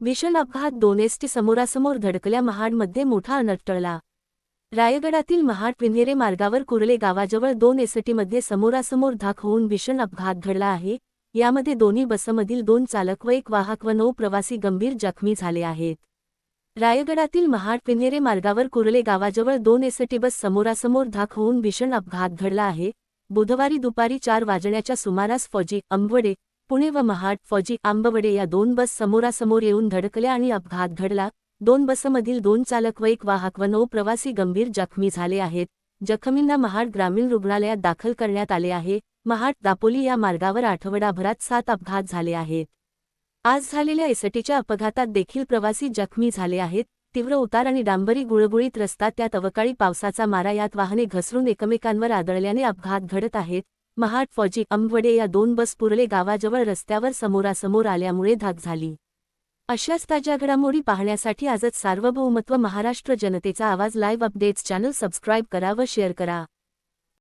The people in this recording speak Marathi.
भीषण अपघात दोन एसटी समोरासमोर धडकल्या महाडमध्ये मोठा अनटळला रायगडातील महाड पिन्हेरे मार्गावर कुर्ले गावाजवळ दोन एसटीमध्ये समोरासमोर धाक होऊन भीषण अपघात घडला आहे. यामध्ये दोन्ही बसमधील दोन चालक व एक वाहक व नऊ प्रवासी गंभीर जखमी झाले आहेत. रायगडातील महाड पिन्हेरे मार्गावर कुर्ले गावाजवळ दोन एसटी बस समोरासमोर धाक होऊन भीषण अपघात घडला आहे. बुधवारी दुपारी चार वाजण्याच्या सुमारास फौजी अंबवडे पुणे व महाड फौजी आंबवडे या दोन बस समोरासमोर येऊन धडकल्या आणि अपघात घडला. दोन बसमधील दोन चालक व एक वाहक व नऊ प्रवासी गंभीर जखमी झाले आहेत. जखमींना महाड ग्रामीण रुग्णालयात दाखल करण्यात आले आहे. महाड दापोली या मार्गावर आठवडाभरात सात अपघात झाले आहेत. आज झालेल्या एसटीच्या अपघातात देखील प्रवासी जखमी झाले आहेत. तीव्र उतार आणि डांबरी गुळगुळीत रस्ता त्यात अवकाळी पावसाचा मारा यात वाहने घसरून एकमेकांवर आदळल्याने अपघात घडत आहेत. महाड फौजी अंबवडे या दोन बस पुरले गावाजवळ रस्त्यावर समोरासमोर आल्यामुळे धाक झाली. अशाच ताज्या घडामोडी पाहण्यासाठी आजच सार्वभौमत्व महाराष्ट्र जनतेचा आवाज लाईव्ह अपडेट्स चॅनल सबस्क्राईब करा व शेअर करा.